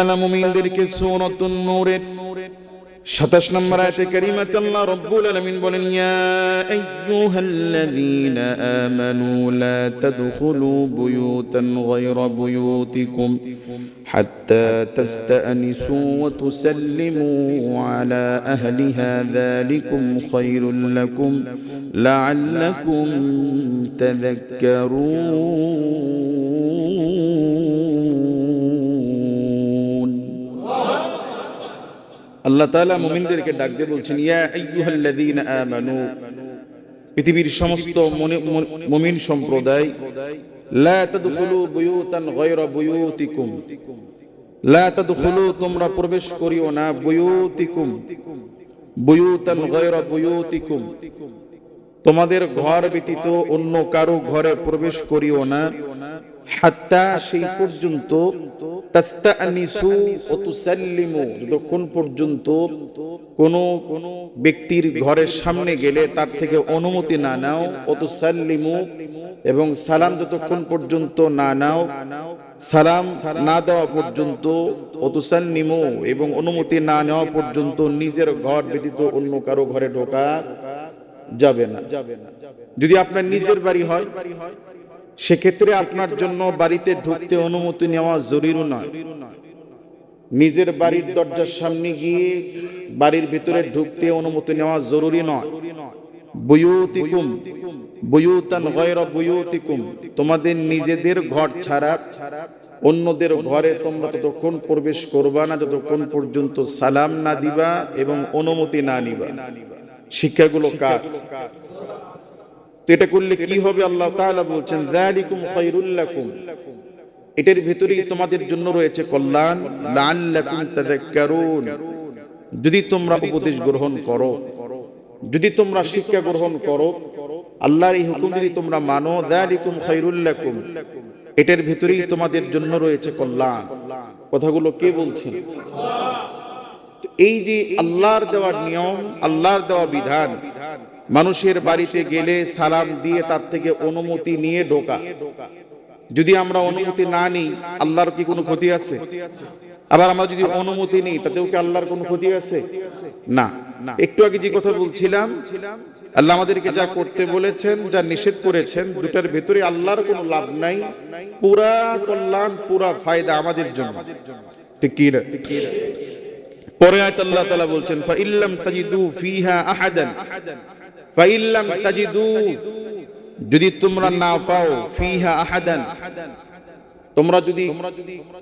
তালা মুমিনদেরকে সূরাতুন নূরের 27 নম্বর আয়াতে কারিমাতে আল্লাহ রাব্বুল আলামিন বলেন ইয়া আইয়ুহাল্লাযীনা আমানু লা তাদখুলু বুয়ুতান গায়রা বুয়ুতিকুম হাত্তা তাস্তানিসু ওয়া তুসাল্লিমু আলা আহলিহা যালিকুম খায়রুল লাকুম লাআল্লাকুম তাযাক্কারুন আল্লাহ তাআলা মুমিনদেরকে ডাক দিয়ে বলছেন আমানু, পৃথিবীর সমস্ত মনে- মনে- মুমিন সম্প্রদায়, লা তাদখুলু বুয়ুতান গায়রা বুয়ুতিকুম, লা তাদখুলু, তোমরা প্রবেশ করিও না বুয়ুতিকুম, বুয়ুতান গায়রা বুয়ুতিকুম, তোমাদের ঘর ব্যতীত অন্য কারও ঘরে প্রবেশ করিও না, হাত্তা সেই পর্যন্ত যতক্ষণ পর্যন্ত কোন ব্যক্তির ঘরের সামনে গেলে তার থেকে অনুমতি না নাও, ও তুসাল্লিমু এবং সালাম যতক্ষণ পর্যন্ত না নাও, সালাম না দেওয়া পর্যন্ত, ও তুসাল্লিমু এবং অনুমতি না নেওয়া পর্যন্ত নিজের ঘর ব্যতীত অন্য কারও ঘরে ঢোকা যাবে না। যদি আপনার নিজের বাড়ি হয় সেক্ষেত্রে আপনার জন্য বাড়িতে ঢুকতে অনুমতি নেওয়া জরুরি নয়। নিজের বাড়ির দরজার সামনে গিয়ে বাড়ির ভিতরে ঢুকতে অনুমতি নেওয়া জরুরি নয়। বুয়ুতিকুম, বুয়ুতান বুয়ুতিকুম, তোমাদের নিজেদের ঘর ছাড়া অন্যদের ঘরে তোমরা ততক্ষণ প্রবেশ করবা না, যতক্ষণ পর্যন্ত সালাম না দিবা এবং অনুমতি না নিবা। শিক্ষাগুলো কার? এটা করলে কি হবে আল্লাহ তাআলা বলছেন যালিকুম খায়রুল লাকুম। এটার ভিতরেই তোমাদের জন্য রয়েছে কল্যাণ। লাআল্লাকুম তাযাক্কারুন। যদি তোমরা উপদেশ গ্রহণ করো যদি তোমরা শিক্ষা গ্রহণ করো আল্লাহর এই হুকুম যদি তোমরা মানো যালিকুম খায়রুল লাকুম। এটার ভিতরেই তোমাদের জন্য রয়েছে কল্যাণ। কথাগুলো কে বলছেন? এই যে আল্লাহর দেওয়ার নিয়ম আল্লাহর দেওয়া বিধান মানুষের বাড়িতে গেলে সালাম দিয়ে তার থেকে অনুমতি নিয়ে ঢোকা। যদি আমরা অনুমতি না নিই, আল্লাহর কি কোনো ক্ষতি আছে? আবার আমরা যদি অনুমতি নিই, তাতেও কি আল্লাহর কোনো ক্ষতি আছে? না। একটু আগে যে কথা বলছিলাম, আল্লাহ আমাদেরকে যা করতে বলেছেন, যা নিষেধ করেছেন, দুটার ভেতরে আল্লাহর কোনো লাভ নাই। পুরা কল্যাণ, পুরা ফায়দা আমাদের জন্য। ঠিক কি না? পরে আয়াত আল্লাহ তাআলা বলছেন ফাইল্লাম তাজিদু ফিহা আহাদান। ফাইল্লাম তাজিদু। যদি তোমরা না পাও, ফিহা আহাদান। তোমরা যদি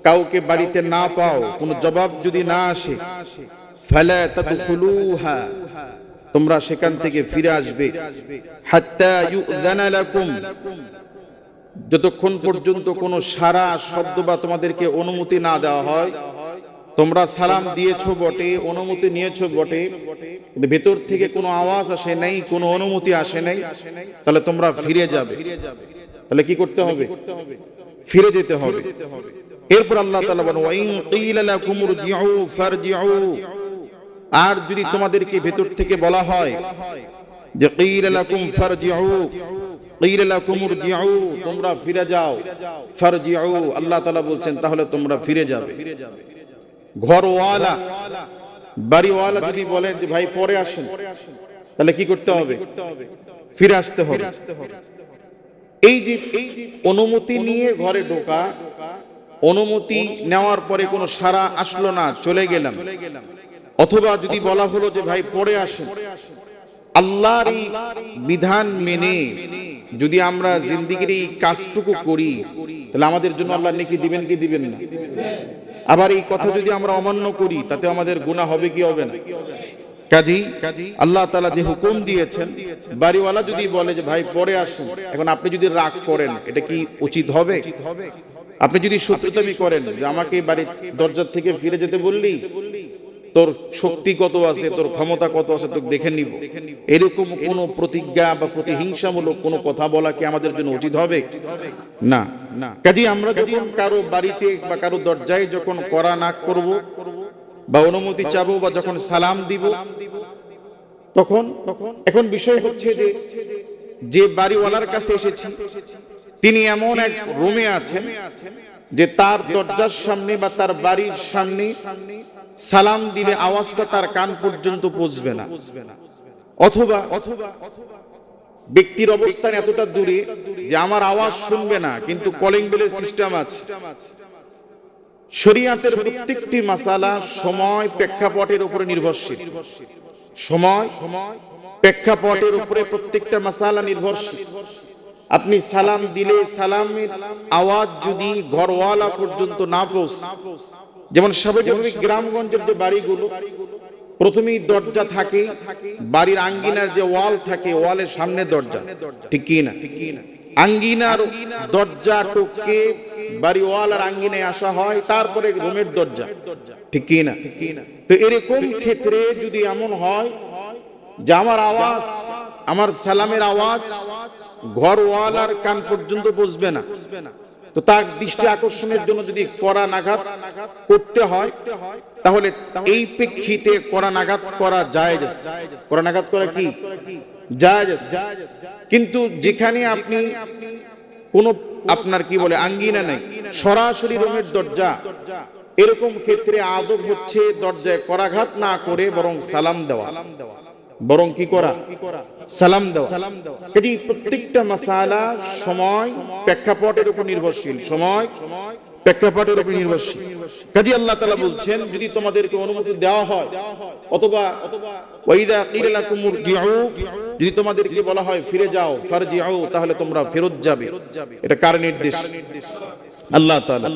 কাউকে বাড়িতে না পাও, কোনো জবাব যদি না আসে, ফালা তাদখুলুহা। তোমরা সেখান থেকে ফিরে আসবে। হাত্তা ইউযানা লাকুম। যতক্ষণ পর্যন্ত কোনো সারা শব্দ বা তোমাদেরকে অনুমতি না দেওয়া হয় তোমরা সালাম দিয়েছ বটে, অনুমতি নিয়েছো বটে। ভেতর থেকে কোনো আওয়াজ আসে নাই, কোনো অনুমতি আসে নাই। তাহলে তোমরা ফিরে যাবে। তাহলে কি করতে হবে? ফিরে যেতে হবে। এরপর আল্লাহ তাআলা বলেন আর যদি তোমাদেরকে ভেতর থেকে বলা হয় যে তোমরা ফিরে যাও। আল্লাহ বলছেন, তাহলে তোমরা ফিরে যাবে। ঘরওয়ালা, বাড়িওয়ালা যদি বলেন যে, ভাই, পরে আসেন। তাহলে কি করতে হবে? ফিরে আসতে হবে। এই যে এই যে অনুমতি নিয়ে ঘরে ঢোকা, অনুমতি নেওয়ার পরে কোনো সারা আসলো না, চলে গেলাম। অথবা যদি বলা হলো যে, ভাই, পরে আসেন। আল্লাহর এই বিধান মেনে যদি আমরা জিন্দিগির এই কাজটুকু করি, তাহলে আমাদের জন্য আল্লাহ নেকি দিবেন কি দিবেন না? আবার এই কথা যদি আমরা অমান্য করি তাতে আমাদের গুণা হবে কি হবে না? কাজী আল্লাহ তালা যে হুকুম দিয়েছেন বাড়িওয়ালা যদি বলে যে ভাই পরে আসুন এখন আপনি যদি রাগ করেন এটা কি উচিত হবে? আপনি যদি শত্রুতামি করেন যে আমাকে বাড়ির দরজার থেকে ফিরে যেতে বললি তোর শক্তি কত আছে তোর ক্ষমতা কত আছে তোকে দেখে নিব। এরকম কোন প্রতিজ্ঞা বা প্রতিহিংসামূলক কোনো কথা বলা কি আমাদের জন্য উচিত হবে? না। না কাজে আমরা যখন কারও বাড়িতে বা কারও দরজায় যখন করা না করব বা অনুমতি চাবো বা যখন সালাম দিব তখন তখন এখন বিষয় হচ্ছে যে যে বাড়িওয়ালার কাছে এসেছি তিনি এমন এক রুমে আছেন যে তার দরজার সামনে বা তার বাড়ির সামনে সালাম দিলে আওয়াজটা তার কান পর্যন্ত পৌঁছবে না। অথবা অথবা ব্যক্তির অবস্থান এতটা দূরে যে আমার আওয়াজ শুনবে না, কিন্তু কলিং বেলের সিস্টেম আছে। শরিয়াতের প্রত্যেকটি মাসালা সময় প্রেক্ষাপটের উপরে নির্ভরশীল। সময় প্রেক্ষাপটের উপরে প্রত্যেকটা মাসালা নির্ভরশীল। আপনি সালাম দিলে সালামের আওয়াজ যদি ঘরওয়ালা পর্যন্ত না পৌঁছ যেমন স্বাভাবিক গ্রামগঞ্জের যে বাড়িগুলো, প্রথমেই দরজা থাকে, বাড়ির আঙ্গিনার যে ওয়াল থাকে, ওয়ালের সামনে দরজা। ঠিক কি না? আঙ্গিনার দরজা টপকে বাড়ি ওয়াল আর আঙ্গিনায় আসা হয়, তারপরে রুমের দরজা। ঠিক কি না? তো এরকম ক্ষেত্রে যদি এমন হয় যে আমার আওয়াজ, আমার সালামের আওয়াজ ঘর ওয়াল আর কান পর্যন্ত বসবে না তো তার দৃষ্টি আকর্ষণের জন্য যদি কড়া নাঘাত করতে হয়, তাহলে এই প্রেক্ষিতে কড়া নাঘাত করা যায় কড়া নাঘাত করা কি? যায় কিন্তু যেখানে আপনি কোন আপনার কি বলে আঙ্গিনা নেই, সরাসরি রুমের দরজা, এরকম ক্ষেত্রে আদব হচ্ছে দরজায় করাঘাত না করে বরং সালাম দেওয়া। বরং কি করা? সালাম দেওয়া। এটি প্রত্যেকটা মাসালা সময় প্রেক্ষাপটের উপর নির্ভরশীল সময় প্রেক্ষাপটের উপর নির্ভরশীল। কাজী আল্লাহ তাআলা বলছেন যদি তোমাদেরকে অনুমতি দেওয়া হয় অথবা ওয়াইদা কিলা লাকুম ইরজিউ যদি তোমাদেরকে বলা হয় ফিরে যাও ফারজিউ তাহলে তোমরা ফেরত যাবে। এটা কার নির্দেশ? আল্লাহ তাআলা।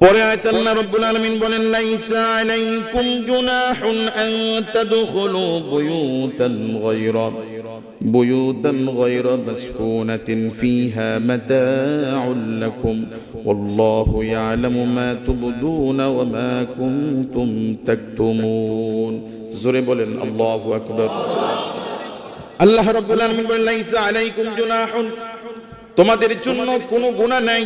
পরে আয়াত আল্লাহ রাব্বুল আলামিন বলেন লাইসা আলাইকুম জুনাহুন আন তাদখুলু বুয়ুতান গায়রা বুয়ুতান গায়রা মাসকুনাতিন ফিহা মাতাউন লাকুম ওয়াল্লাহু ইয়ালামু মা তুবদুনা ওয়া মা কুনতুম তাকতুমুন জোরে বলেন আল্লাহু আকবার আল্লাহ রাব্বুল আলামিন বলেন লাইসা আলাইকুম জুনাহুন তোমাদের জন্য কোনো গুনাহ নাই।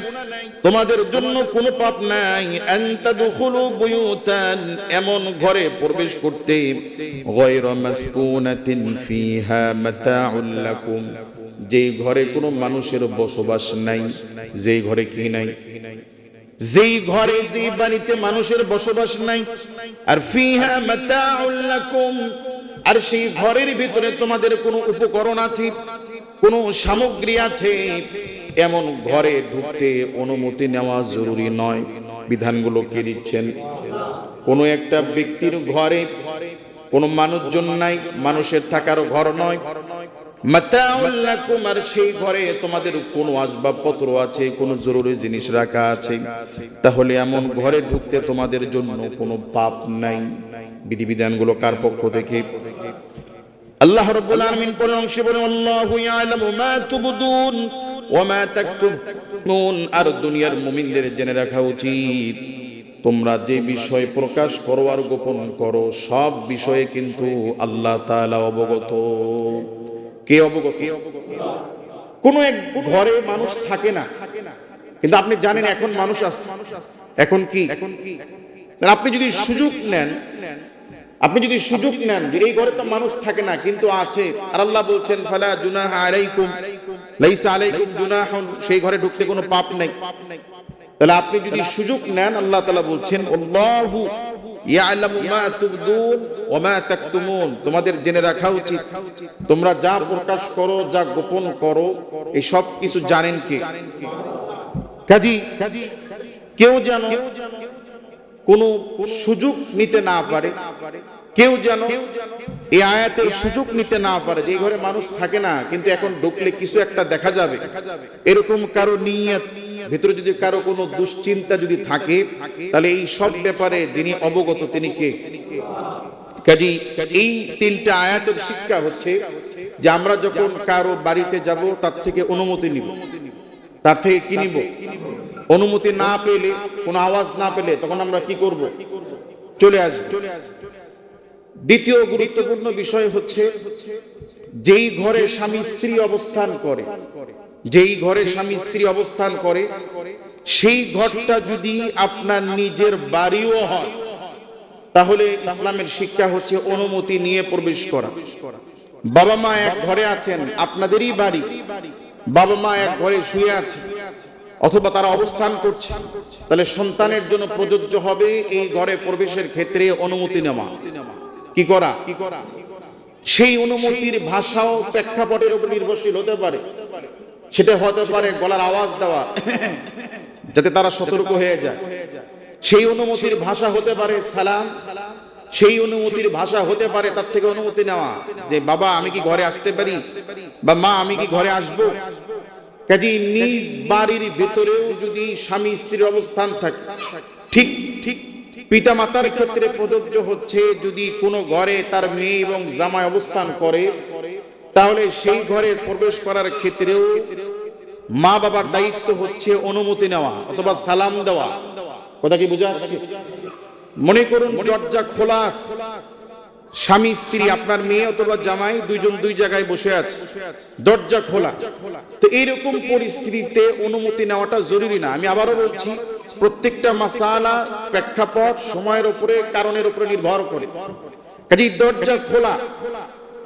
তোমাদের জন্য কোনো পাপ নাই। আনতাদখুলু বুয়ুতান এমন ঘরে প্রবেশ করতে গায়রা মাসকুনাতিন ফিহা মাতাউল লাকুম। যেই ঘরে কোনো মানুষের বসবাস নাই যেই ঘরে কি নাই। যেই ঘরে যেই বাড়িতে মানুষের বসবাস নাই। আর ফিহা মাতাউল লাকুম। আর সেই ঘরের ভিতরে তোমাদের কোনো উপকরণ আছে, কোনো সামগ্রী আছে? এমন ঘরে ঢুকতে অনুমতি নেওয়া জরুরি নয়, বিধানগুলো কে দিচ্ছেন? কোনো একটা ব্যক্তির ঘরে কোনো মানুষজন নাই, মানুষের থাকার ঘর নয়। সেই ঘরে তোমাদের কোনো আসবাবপত্র আছে, কোনো জরুরি জিনিস রাখা আছে? তাহলে এমন ঘরে ঢুকতে তোমাদের জন্য কোনো পাপ নাই। বিধিবিধানগুলো কার পক্ষ থেকে? আল্লাহ রাব্বুল আলামিন পরের অংশে বলেন, আল্লাহু ইয়ালামু মা তুবদুন ওয়া মা তাকতুমুন আর দুনিয়ার মুমিনদের জেনে রাখা উচিত, তোমরা যে বিষয় প্রকাশ করো আর গোপন করো, সব বিষয়ে কিন্তু আল্লাহ তাআলা অবগত। কে অবগত? কোন এক ঘরে মানুষ থাকে না। কিন্তু আপনি জানেন এখন মানুষ আছে। এখন কি? এখন কি? আপনি যদি সুযোগ নেন আপনি যদি সুযোগ নেন যে এই ঘরে তো মানুষ থাকে না, কিন্তু আছে, আর আল্লাহ বলছেন, ফালা জুনাহা আলাইকুম, লাইসা আলাইকুম জুনাহুন সেই ঘরে ঢুকতে কোনো পাপ নাই। তাহলে আপনি যদি সুযোগ নেন, আল্লাহ তাআলা বলছেন, আল্লাহু ইয়ালামু মা তুবদুন ওয়া মা তাকতুমুন তোমাদের জেনে রাখা উচিত, তোমরা যা প্রকাশ করো, যা গোপন করো, এই সব কিছু জানেন কে? কাজী, কেউ যেন কোনো সুযোগ নিতে না পারে। কেউ যেন এই আয়াতের সুযোগ নিতে না পারে। যে ঘরে মানুষ থাকে না, কিন্তু এখন ঢুকলে কিছু একটা দেখা যাবে। এরকম কারও নিয়ত, ভিতরে যদি কারও কোনো দুশ্চিন্তা যদি থাকে, তাহলে এই সব ব্যাপারে যিনি অবগত, তিনি কে? কাজী, এই তিনটা আয়াতের শিক্ষা হচ্ছে যে আমরা যখন কারও বাড়িতে যাব, তার থেকে অনুমতি নিব। তার থেকে কি নিব? অনুমতি না পেলে, কোনো আওয়াজ না পেলে তখন আমরা কি করব? চলে আসব। দ্বিতীয় গুরুত্বপূর্ণ বিষয় হচ্ছে, যেই ঘরে স্বামী স্ত্রী অবস্থান করে, যেই ঘরে স্বামী স্ত্রী অবস্থান করে, সেই ঘরটা যদি আপনার নিজের বাড়িও হয়, তাহলে ইসলামের শিক্ষা হচ্ছে অনুমতি নিয়ে প্রবেশ করা। বাবা মা এক ঘরে আছেন, আপনাদেরই বাড়ি। বাবা মা এক ঘরে শুয়ে আছে। অথবা তারা অবস্থান করছে। তাহলে সন্তানের জন্য প্রযোজ্য হবে এই ঘরে প্রবেশের ক্ষেত্রে অনুমতি নেওয়া। কি করা? কি করা সেই অনুমতির ভাষাও প্রেক্ষাপটের উপর নির্ভরশীল হতে পারে। সেটা হতে পারে গলার আওয়াজ দেওয়া যাতে তারা সতর্ক হয়ে যায়। সেই অনুমতির ভাষা হতে পারে সালাম। সেই অনুমতির ভাষা হতে পারে তার থেকে অনুমতি নেওয়া। যে বাবা আমি কি ঘরে আসতে পারি? বা মা আমি কি ঘরে আসব? কাজে নিজ বাড়ির ভেতরেও যদি স্বামী স্ত্রীর অবস্থান থাকে, ঠিক ঠিক পিতা মাতার ক্ষেত্রে প্রযোজ্য হচ্ছে যদি কোনো ঘরে তার মেয়ে এবং জামাই অবস্থান করে, তাহলে সেই ঘরে প্রবেশ করার ক্ষেত্রেও মা বাবার দায়িত্ব হচ্ছে অনুমতি নেওয়া অথবা সালাম দেওয়া কথা কি বুঝে আসছে মনে করুন, দরজা খোলা। স্বামী স্ত্রী আপনার মেয়ে অথবা জামাই দুইজন দুই জায়গায় বসে আছে। দরজা খোলা। তো এইরকম পরিস্থিতিতে অনুমতি নেওয়াটা জরুরি না। আমি আবারও বলছি প্রত্যেকটা মাসালা প্রেক্ষাপট সময়ের উপরে কারণের উপরে নির্ভর করে। কাজেই দরজা খোলা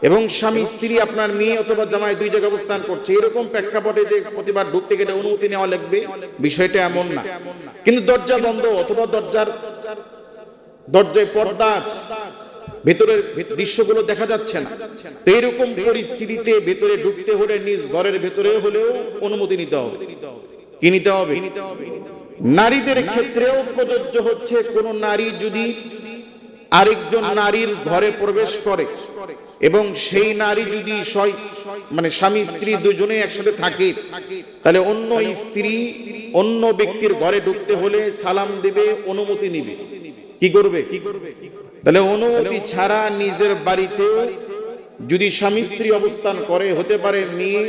এবং স্বামী স্ত্রী আপনার মেয়ে অথবা জামাই দুই জায়গায় অবস্থান করছে এরকম প্রেক্ষাপটে যে প্রতিবার ঢুকতে গেলে অনুমতি নেওয়া লাগবে বিষয়টা এমন না। কিন্তু দরজা বন্ধ অথবা দরজার দরজায় পর্দা আছে। ভেতরের দৃশ্যগুলো দেখা যাচ্ছে না। তো এইরকম পরিস্থিতিতে ভেতরে ঢুকতে হলে নিজ ঘরের ভেতরে হলেও অনুমতি নিতে হবে। কি নিতে হবে? নারীদের ক্ষেত্রেও প্রযোজ্য হচ্ছে কোন নারী যদি আরেকজন নারীর ঘরে প্রবেশ করে এবং সেই নারী যদি মানে স্বামী, স্ত্রী দুজনে একসাথে থাকে, তাহলে অন্য স্ত্রী অন্য ব্যক্তির ঘরে ঢুকতে হলে সালাম দেবে, অনুমতি নিবে। কি করবে কি করবে? তাহলে অনুমতি ছাড়া নিজের বাড়িতেও যদি স্বামী স্ত্রী অবস্থান করে, হতে পারে মেয়ে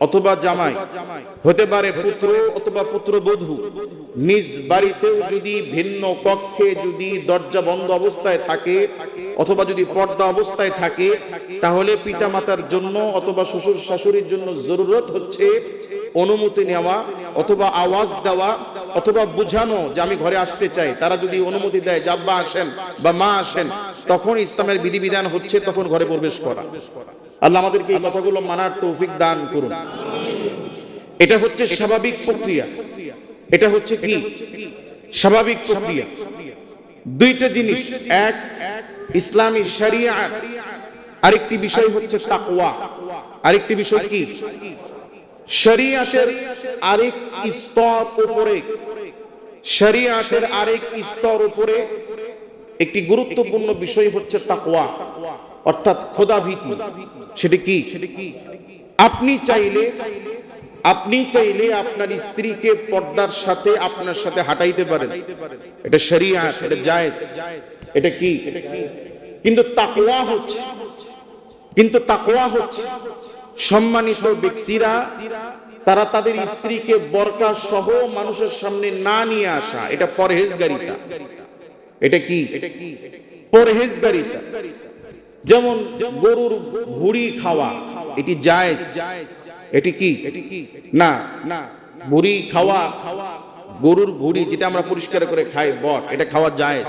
অথবা জামাই, হতে পারে পুত্র অথবা পুত্রবধূ, নিজ বাড়িতেও যদি ভিন্ন কক্ষে যদি দরজা বন্ধ অবস্থায় থাকে অথবা যদি পর্দা অবস্থায় থাকে, তাহলে পিতামাতার জন্য অথবা শ্বশুর শাশুড়ির জন্য জরুরত হচ্ছে অনুমতি নেওয়া অথবা আওয়াজ দেওয়া অথবা বুঝানো যে আমি ঘরে আসতে চাই, তারা যদি অনুমতি দেয় জাব্বা আসেন বা মা আসেন, তখন ইসলামের বিধিবিধান হচ্ছে তখন ঘরে প্রবেশ করা। আল্লাহ আমাদেরকে এই কথাগুলো মানার তৌফিক দান করুন। এটা হচ্ছে স্বাভাবিক প্রক্রিয়া। এটা হচ্ছে কি? স্বাভাবিক প্রক্রিয়া। দুইটা জিনিস। এক, ইসলামী শরিয়া। আরেকটি বিষয় হচ্ছে তাকওয়া। আরেকটি বিষয় কি? শরিয়াতের আরেক স্তর উপরে, শরিয়াতের আরেক স্তর উপরে একটি গুরুত্বপূর্ণ বিষয় হচ্ছে তাকওয়া, অর্থাৎ খোদা ভীতি। সেটি কি? আপনি চাইলে আপনি চাইলে আপনার স্ত্রীকে পর্দার সাথে আপনার সাথে হাঁটাইতে পারেন। এটা শরিয়া এটা জায়েজ। এটা কি? কিন্তু তাকওয়া হচ্ছে, কিন্তু তাকওয়া হচ্ছে সম্মানিত ব্যক্তিরা, তারা তাদের স্ত্রীকে বরকা সহ মানুষের সামনে না নিয়ে আসা, এটা পরহেজগারিতা। এটা কি? পরহেজগারিতা। যেমন গরুর ভুড়ি খাওয়া, এটি জায়েজ। এটি কি? না। ভুড়ি খাওয়া, গরুর ভুড়ি যেটা আমরা পরিষ্কার করে খাই, বট, এটা খাওয়া জায়েজ।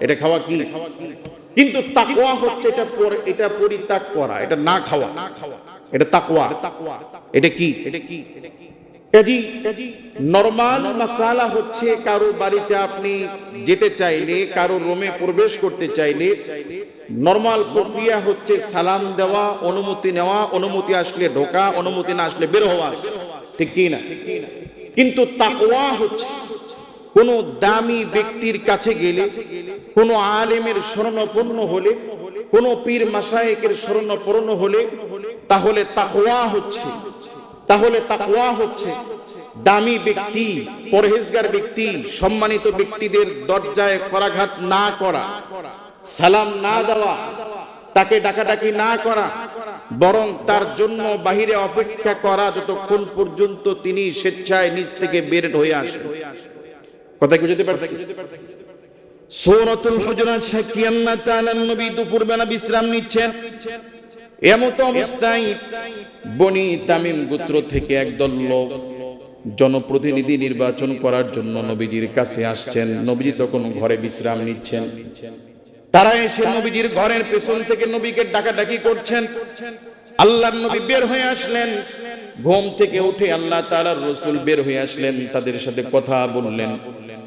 এটা খাওয়া কি? কিন্তু তাকওয়া হচ্ছে এটা এটা পরিত্যাগ করা, এটা না খাওয়া না খাওয়া। এটা তাকওয়া। এটা কি? এটা কি নরমাল মাসালা হচ্ছে কারও বাড়িতে আপনি যেতে চাইলে, কারও রুমে প্রবেশ করতে চাইলে, নরমাল প্রক্রিয়া হচ্ছে সালাম দেওয়া, অনুমতি নেওয়া, অনুমতি আসলে ঢোকা, অনুমতি না আসলে বের হওয়া। ঠিক কি না? কিন্তু তাকওয়া হচ্ছে কোন দামি ব্যক্তির কাছে গেলে, কোন আলেমের শরণাপন্ন হলে, কোন পীর মাসায়েকের শরণাপন্ন হলে তাহলে তাকওয়া হচ্ছে। তাহলে তাকওয়া হচ্ছে। দামি ব্যক্তি, পরহেজগার ব্যক্তি, সম্মানিত ব্যক্তিদের দরজায় করাঘাত না করা, সালাম না দেওয়া, তাকে ডাকাডাকি না করা, বরং তার জন্য বাহিরে অপেক্ষা করা যতক্ষণ পর্যন্ত তিনি স্বেচ্ছায় নিজ থেকে বের হয়ে আসেন। কথা কি বুঝতে পারছি সূরাতুল হুজুরাত সাকিয়ান্না তাআলা নবী দুপুর বেলা বিশ্রাম নিচ্ছেন। এমত অবস্থায় বনি তামিম গোত্র থেকে একদল লোক জনপ্রতিনিধি নির্বাচন করার জন্য নবীজির কাছে আসছেন। নবীজি তখন ঘরে বিশ্রাম নিচ্ছেন। তারা এসে নবীজির ঘরের পেছন থেকে নবীকে ডাকাডাকি করছেন। আল্লাহর নবী বের হয়ে আসলেন। ঘুম থেকে উঠে আল্লাহ তাআলার রসুল বের হয়ে আসলেন। তাদের সাথে কথা বললেন।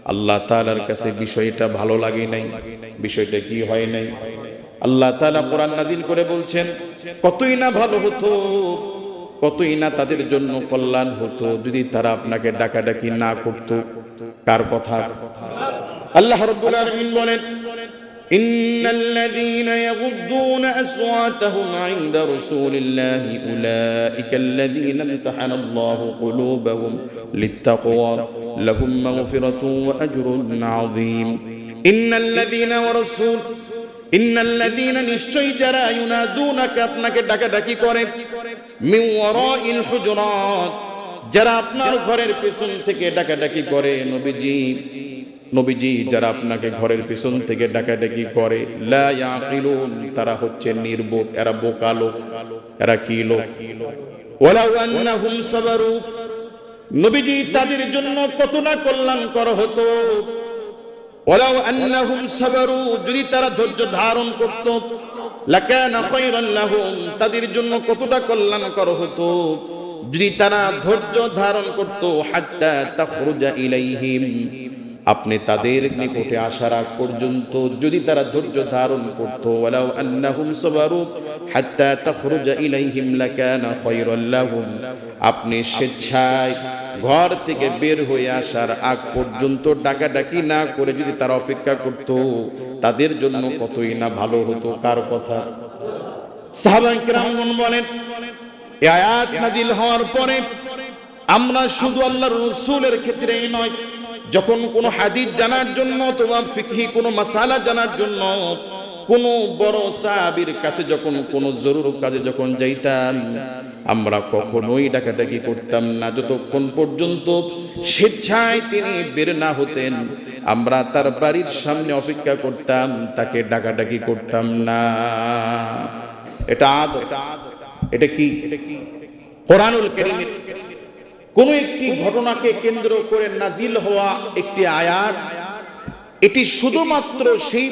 আল্লাহ তাআলার কাছে বিষয়টা ভালো লাগে নাই। বিষয়টা কি হয় নাই? আল্লাহ তাআলা কোরআন নাজিল করে বলছেন কতই না ভালো হতো কতই না তাদের জন্য কল্যাণ হতো যদি তারা আপনাকে ডাকাডাকি না করত কার কথা আল্লাহ রাব্বুল আলামিন বলেন إن الذين يغضون أصواتهم عند رسول الله أولئك الذين امتحن الله قلوبهم للتقوى لهم مغفرة وأجر عظيم إن الذين ورسول ইন্নাল্লাযীনা নিশ্চয়ই যারা ইউনাদুনাকা আপনাকে ডাকাডাকি করে, মিন ওয়ারাইল যারা আপনার ঘরের পেছন থেকে ডাকাডাকি করে, নবীজি নবীজি, যারা আপনাকে ঘরের পেছন থেকে ডাকাডাকি করে, লা তারা হচ্ছে নির্বোধ এরা বোকালো এরা কি লোক? ওয়ালাউ আন্নাহুম নবীজি তাদের জন্য কত না কল্যাণ করা হতো। ওয়ালাউ আন্নাহুম সাবারু, যদি তারা ধৈর্য ধারণ করত, লাকানা খায়রান লাহুম, তাদের জন্য কতটা কল্যাণ কর হতো? যদি তারা ধৈর্য ধারণ করত, হাত্তা তাখরুজা ইলাইহিম। আপনি তাদের নিকটে আসার আগ পর্যন্ত যদি তারা ধৈর্য ধারণ করত ওয়ালাউ আন্নাহুম সাবারু হাত্তা তাখরুজা ইলাইহিম লাকানা খায়রাল লাহুম। আপনি স্বেচ্ছায় ঘর থেকে বের হয়ে আসার আগ পর্যন্ত ডাকাডাকি না করে যদি তারা অপেক্ষা করত তাদের জন্য কতই না ভালো হতো কার কথা? কেরামগণ বলেন এই আয়াত নাজিল হওয়ার পরে আমরা শুধু আল্লাহর রাসূলের ক্ষেত্রেই নয় যখন কোনো হাদিস জানার জন্য, তোমার ফিকহি, কোনো মাসালা জানার জন্য, কোন বড় সাহাবীর কাছে যখন, কোন জরুর কাজে যখন যাইতাম, আমরা কখনোই ডাকাডাকি করতাম না। যতক্ষণ পর্যন্ত স্বেচ্ছায় তিনি বের না হতেন, আমরা তার বাড়ির সামনে অপেক্ষা করতাম, তাকে ডাকাডাকি করতাম না। এটা আদ এটা কি? এটা কি? কোরআনুল কারীমের কোন একটি ঘটনাকে কেন্দ্র করে নাজিল হওয়া একটি আয়াত, এটি শুধুমাত্র সেই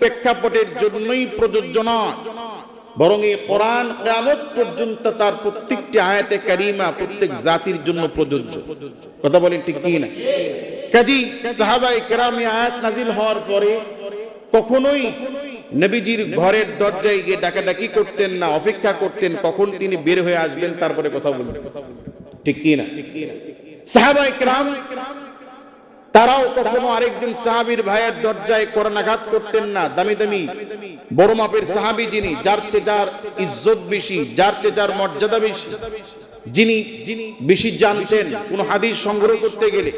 প্রেক্ষাপটের জন্যই প্রযোজ্য নয়, বরং এই কোরআন কিয়ামত পর্যন্ত তার প্রত্যেকটি আয়াতে কারিমা প্রত্যেক জাতির জন্য প্রযোজ্য। কথা বলেন ঠিক কি না? কাজী সাহাবাই কেরামে আয়াত নাজিল হওয়ার পরে কখনোই নবীজির ঘরের দরজায় গিয়ে ডাকাডাকি করতেন না, অপেক্ষা করতেন, কখন তিনি বের হয়ে আসবেন, তারপরে কথা বলবেন। ঠিক কি না সাহাবাই কেরাম, তারাও কখনো আরেকজন সাহাবীর ভাইয়ের দরজায় করণাঘাত করতেন না। দামি দামি, বড় মাপের সাহাবী যিনি, যার চেয়ে যার ইজ্জত বেশি, যার চেয়ে যার মর্যাদা বেশি যিনি যিনি বেশি জানতেন, কোন হাদিস সংগ্রহ করতে গেলে,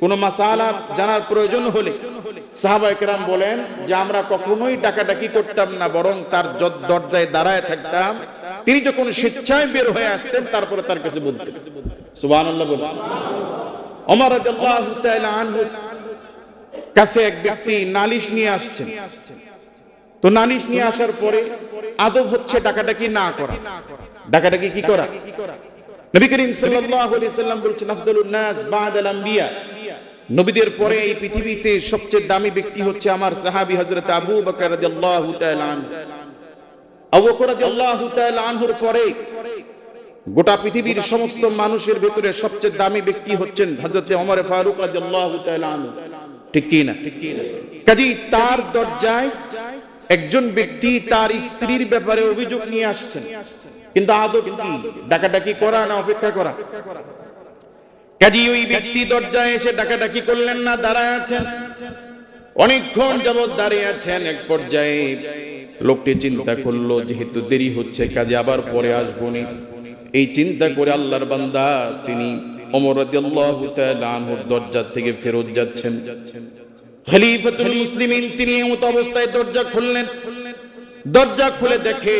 কোন মাসালা জানার প্রয়োজন হলে সাহাবা একরাম বলেন যে আমরা কখনোই ডাকাডাকি করতাম না, বরং তার দরজায় দাঁড়ায় থাকতাম। তিনি যখন স্বেচ্ছায় বের হয়ে আসতেন, তারপরে তার কাছে বলতেন কাছে এক ব্যক্তি নালিশ নিয়ে আসছেন। তো নালিশ নিয়ে আসার পরে আদব হচ্ছে ডাকাডাকি না করা। ডাকাডাকি কি করা? নবী করিম সাল্লাম বলছেন নবীদের পরে এই পৃথিবীতে সবচেয়ে দামি ব্যক্তি হচ্ছে আমার সাহাবী হযরত আবু বকর পরে গোটা পৃথিবীর সমস্ত মানুষের ভেতরে সবচেয়ে দামি ব্যক্তি হচ্ছেন হযরত ওমর ফারুক ঠিক না? কাজী তার দরজায় একজন ব্যক্তি তার স্ত্রীর ব্যাপারে অভিযোগ নিয়ে আসছেন। কিন্তু আদব কি? ডাকাডাকি করা না অপেক্ষা করা? কাজী ওই ব্যক্তি দরজায় এসে ডাকাডাকি করলেন না, দাঁড়ায় আছেন। অনেকক্ষণ যাবৎ দাঁড়িয়ে আছেন এক পর্যায়ে। লোকটি চিন্তা করল, যেহেতু দেরি হচ্ছে, কাজে আবার পরে আসবনি এই চিন্তা করে আল্লাহর বান্দা, তিনি ওমর রাদিয়াল্লাহু তাআলা দরজা থেকে ফেরত যাচ্ছেন। খলিফাতুল মুসলিমিন, তিনি এমত অবস্থায় দরজা খুললেন। দরজা খুলে দেখে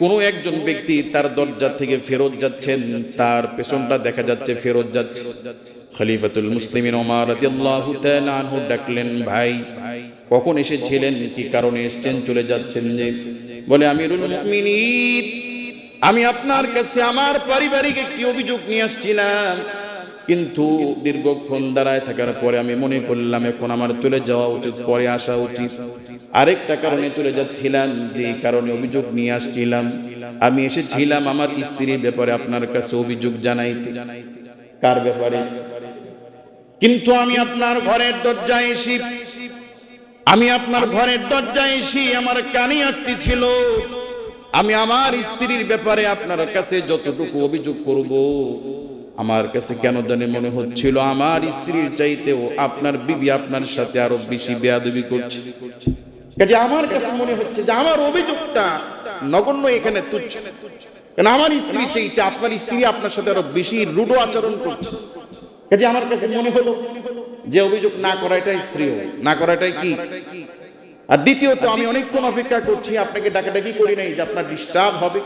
কোন একজন ব্যক্তি তার দরজা থেকে ফেরত যাচ্ছেন, তার পেছনটা দেখা যাচ্ছে ফেরত যাচ্ছে। খলিফাতুল মুসলিমিন ওমার রাদিয়াল্লাহু তাআলা আনহু ডাকলেন, ভাই, কখন এসেছিলেন? কি কারণে এসেছেন? চলে যাচ্ছেন যে? বলে, আমিরুল মুমিনিন, আমি আপনার কাছে আমার পারিবারিক একটি অভিযোগ নিয়ে আসছিলাম। কিন্তু দীর্ঘক্ষণ দাঁড়ায় থাকার পরে আমি মনে করলাম, এখন আমার চলে যাওয়া উচিত, পরে আসা উচিত। আরেকটা কারণে চলে যাচ্ছিলাম, যে কারণে অভিযোগ নিয়ে আসছিলাম। আমি এসেছিলাম আমার স্ত্রীর ব্যাপারে, আপনার কাছে অভিযোগ জানাইতে। কার ব্যাপারে? কিন্তু আমি আপনার ঘরের দরজায় এসি, আমি আপনার ঘরের দরজায় এসি আমার কানে আসতেছিল আমি আমার স্ত্রীর ব্যাপারে আপনার কাছে যতটুকু অভিযোগ করব আমার কাছে কেন জানি মনে হচ্ছিল আমার স্ত্রীর চাইতেও আপনার বিবি আপনার সাথে আরও বেশি বেয়াদবি করছে। কাজে আমার কাছে মনে হচ্ছে যে আমার অভিযোগটা নগণ্য এখানে তুচ্ছ। কেন আমার স্ত্রী চাইতে আপনার স্ত্রী আপনার সাথে আরও বেশি রুডো আচরণ করছে। কাজে আমার কাছে মনে হলো যে অভিযোগ না করাটাই স্ত্রী না করাটাই কি? আর দ্বিতীয়ত, আমি অনেকক্ষণ অপেক্ষা করছি, আপনাকে ডাকাডাকি করি নাই যে আপনার ডিস্টার্ব হবে।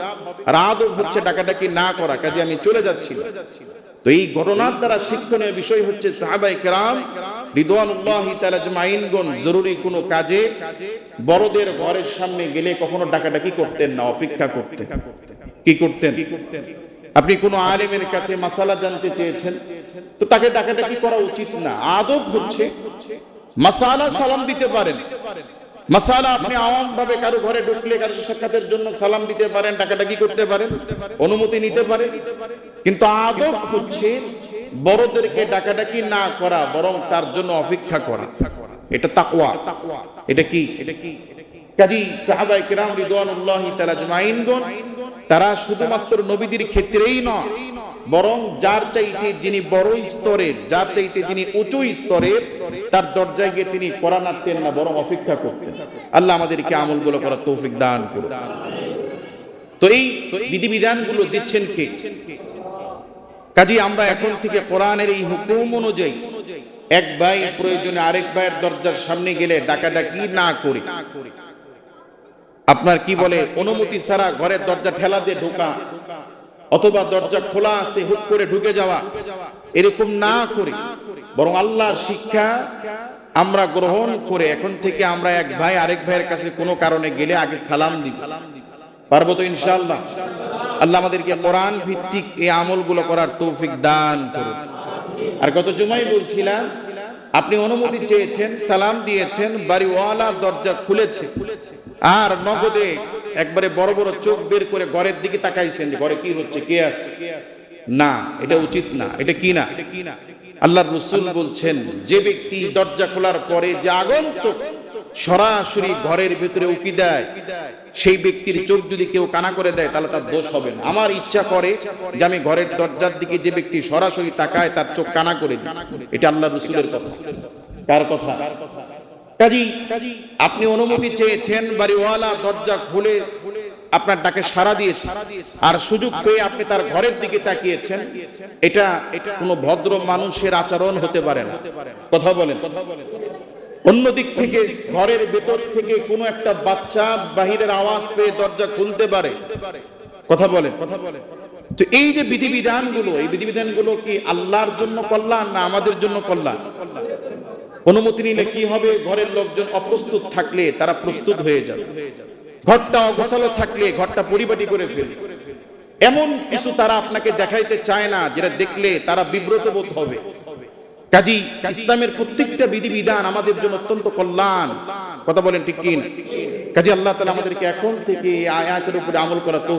আর আদৌ হচ্ছে ডাকাডাকি না করা, কাজে আমি চলে যাচ্ছি তো এই ঘটনার দ্বারা শিক্ষণীয় বিষয় হচ্ছে সাহাবাই কেরাম রিদওয়ানুল্লাহি জরুরি কোনো কাজে বড়দের ঘরের সামনে গেলে কখনো ডাকাডাকি করতেন না, অপেক্ষা করতেন। কি করতেন? আপনি কোনো আলেমের কাছে মাসালা জানতে চেয়েছেন? তো তাকে ডাকাডাকি করা উচিত না। আদব হচ্ছে মাসালা সালাম দিতে পারেন। মাসালা আপনি আওয়াম ভাবে কারও ঘরে ঢুকলে কারও সাক্ষাতের জন্য সালাম দিতে পারেন, ডাকাডাকি করতে পারেন, অনুমতি নিতে পারেন। কিন্তু আদব হচ্ছে বড়দেরকে ডাকাডাকি না করা, বরং তার জন্য অপেক্ষা করা। এটা তাকওয়া। এটা কি? এটা কি কাজী সাহাবাই কিরাম রিদওয়ানুল্লাহি তাআলা আজমাইনগণ, তারা শুধুমাত্র নবীদের ক্ষেত্রেই নয় বরং যার চাইতে যিনি বড় স্তরের, যার চাইতে যিনি উঁচু স্তরের, তার দরজায় গিয়ে তিনি করা নাড়তেন না, বরং অপেক্ষা করতেন। আল্লাহ আমাদেরকে আমলগুলো করার তৌফিক দান করুন তো এই বিধিবিধানগুলো দিচ্ছেন কে? কাজী আমরা এখন থেকে কোরআনের এই হুকুম অনুযায়ী এক ভাই প্রয়োজনে আরেক ভাইয়ের দরজার সামনে গেলে ডাকাডাকি না করে। আপনার কি বলে, অনুমতি ছাড়া ঘরের দরজা ঠেলা দিয়ে ঢোকা? অথবা দরজা খোলা আছে, হুট করে ঢুকে যাওয়া, এরকম না করে। বরং আল্লাহর শিক্ষা আমরা গ্রহণ করে এখন থেকে আমরা এক ভাই আরেক ভাইয়ের কাছে কোনো কারণে গেলে আগে সালাম দিব। পারব তো ইনশাআল্লাহ? আল্লাহ আমাদেরকে কোরআন ভিত্তিক এই আমলগুলো করার তৌফিক দান করুন। আর গত জুমাই বলছিলাম, আপনি অনুমতি চেয়েছেন, সালাম দিয়েছেন বাড়িওয়ালা দরজা খুলেছে, আর নগদে একবারে বড় বড় চোখ বের করে ঘরের দিকে তাকাইছেন ঘরে কি হচ্ছে, কে আস না, এটা উচিত না, এটা কি না? আল্লাহ রসুল বলছেন, যে ব্যক্তি দরজা খোলার পরে যে আগন্তুক সরাসরি ঘরের ভিতরে উকি দেয়, সেই ব্যক্তির চোখ যদি কেউ কানা করে দেয়, তাহলে তার দোষ হবে না। আমার ইচ্ছা করে যে আমি ঘরের দরজার দিকে যে ব্যক্তি সরাসরি তাকায়, তার চোখ কানা করে দিই। এটা আল্লাহ রসুলের কথা। কার কথা? কাজী, আপনি অনুমতি চেয়েছেন, বাড়িওয়ালা দরজা খুলে আপনার ডাকে সাড়া দিয়েছে। আর সুযোগ পেয়ে আপনি তার ঘরের দিকে তাকিয়েছেন। এটা কোনো ভদ্র মানুষের আচরণ হতে পারে না। কথা বলেন। অন্য দিক থেকে ঘরের ভেতর থেকে কোনো একটা বাচ্চা বাহিরের আওয়াজ পেয়ে দরজা খুলতে পারে। কথা বলেন কথা বলেন। তো এই যে বিধিবিধানগুলো, এই বিধিবিধানগুলো কি আল্লাহর জন্য কল্যাণ না আমাদের জন্য কল্যাণ? অনুমতি নিলে কি হবে? ঘরের লোকজন অপ্রস্তুত থাকলে তারা প্রস্তুত হয়ে যাবে। ঘরটা অগোছালো থাকলে ঘরটা পরিপাটি করে ফেলবে। এমন কিছু তারা আপনাকে দেখাইতে চায় না, যেটা দেখলে তারা বিব্রত বোধ হবে। কাজী, ইসলামের প্রত্যেকটা বিধিবিধান আমাদের জন্য অত্যন্ত কল্যাণ। কথা বলেন ঠিক কাজী, আল্লাহ তালা আমাদেরকে এখন থেকে আয়াতের উপরে আমল করা তো